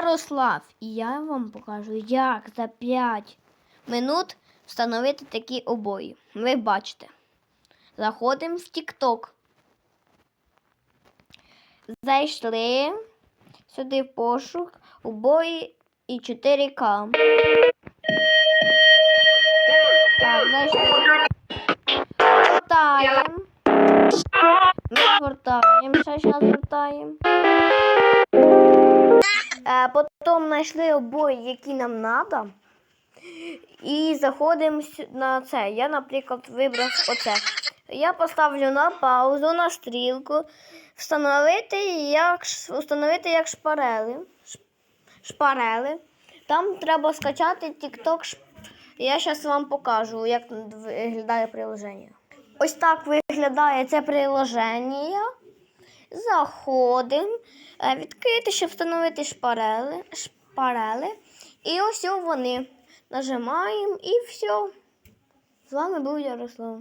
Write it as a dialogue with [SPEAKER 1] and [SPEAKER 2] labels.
[SPEAKER 1] Ярослав, і я вам покажу, як за 5 минут встановити такі обої. Ви бачите. Заходимо в TikTok. Зайшли сюди пошук обої і 4К. Так, зайшли. Гортаємо. Ми гортаємо, ще зараз гортаємо. Потім знайшли обої, які нам треба. І заходимо на це. Я, наприклад, вибрав оце. Я поставлю на паузу, на стрілку, встановити як, встановити як шпарели. Шпарели. Там треба скачати TikTok. Я зараз вам покажу, як виглядає приложення. Ось так виглядає це приложення. Заходимо, е, відкрити, щоб встановити шпарели. шпарели. І ось вони. Нажимаємо і все. З вами був Ярослав.